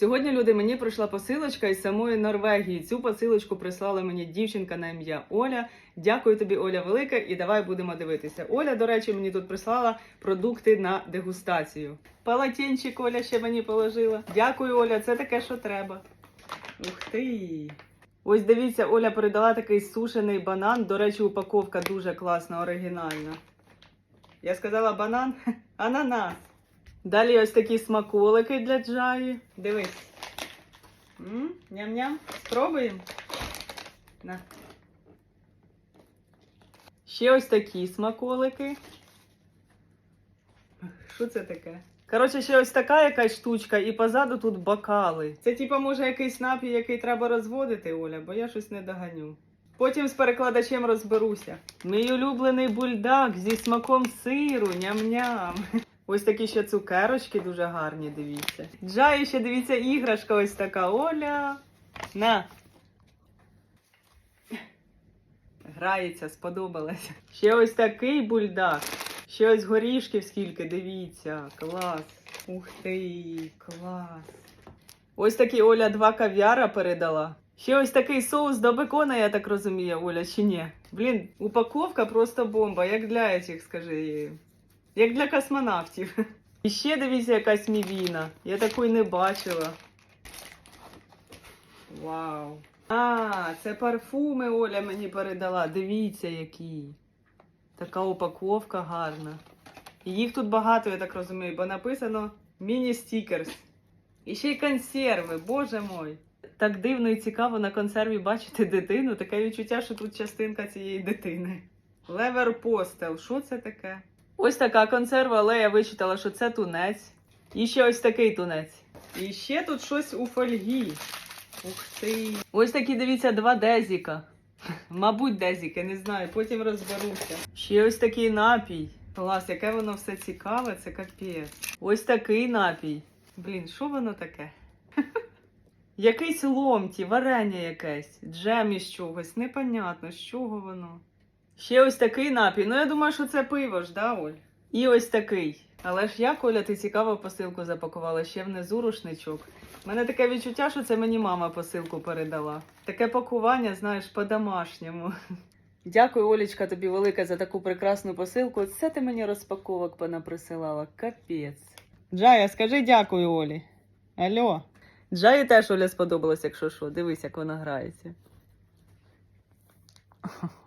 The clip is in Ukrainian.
Сьогодні, люди, мені прийшла посилочка із самої Норвегії. Цю посилочку прислала мені дівчинка на ім'я Оля. Дякую тобі, Оля, велике, і давай будемо дивитися. Оля, до речі, мені тут прислала продукти на дегустацію. Палатінчик Оля ще мені положила. Дякую, Оля, це таке, що треба. Ух ти! Ось дивіться, Оля передала такий сушений банан. До речі, упаковка дуже класна, оригінальна. Я сказала банан, ананас. Далі ось такі смаколики для джаї. Дивись. Ням-ням. Спробуємо. На. Ще ось такі смаколики. Що це таке? Коротше, ще ось така якась штучка, і позаду тут бокали. Це, типа, може, якийсь напій, який треба розводити, Оля, бо я щось не доганю. Потім з перекладачем розберуся. Мій улюблений бульдак зі смаком сиру, ням-ням. Ось такі ще цукерочки дуже гарні, дивіться. Джай ще дивіться, іграшка ось така. Оля. На. Грається, сподобалася. Ще ось такий бульдак. Ще ось горішків скільки, дивіться. Клас. Ух ти, клас. Ось такі Оля два кав'яра передала. Ще ось такий соус до бекона, я так розумію, Оля, чи ні? Блін, упаковка просто бомба, як для этих, скажи. Як для космонавтів. І ще дивіться, якась мівіна. Я такої не бачила. Вау. А, це парфуми Оля мені передала. Дивіться, які. Така упаковка гарна. І їх тут багато, я так розумію, бо написано міні-стікерс. І ще й консерви, боже мой. Так дивно і цікаво на консерві бачити дитину. Таке відчуття, що тут частинка цієї дитини. Левер постел, що це таке? Ось така консерва, але я вичитала, що це тунець. І ще ось такий тунець. І ще тут щось у фольгі. Ух ти. Ось такі, дивіться, два дезіка. Мабуть, дезіки, не знаю, потім розберуся. Ще ось такий напій. Клас, яке воно все цікаве, це капець. Ось такий напій. Блін, що воно таке? Якийсь ломті, варення якесь, джем із чогось, непонятно, з чого воно. Ще ось такий напій. Ну, я думаю, що це пиво ж, да, Оль? І ось такий. Але ж як, Оля, ти цікаво посилку запакувала, ще внизу рушничок. У мене таке відчуття, що це мені мама посилку передала. Таке пакування, знаєш, по-домашньому. Дякую, Олічка, тобі велике за таку прекрасну посилку. Це ти мені розпаковок понаприсилала. Капець. Джая, скажи дякую, Олі. Алло. Джаї теж Оля сподобалось, якщо що. Дивись, як вона грається.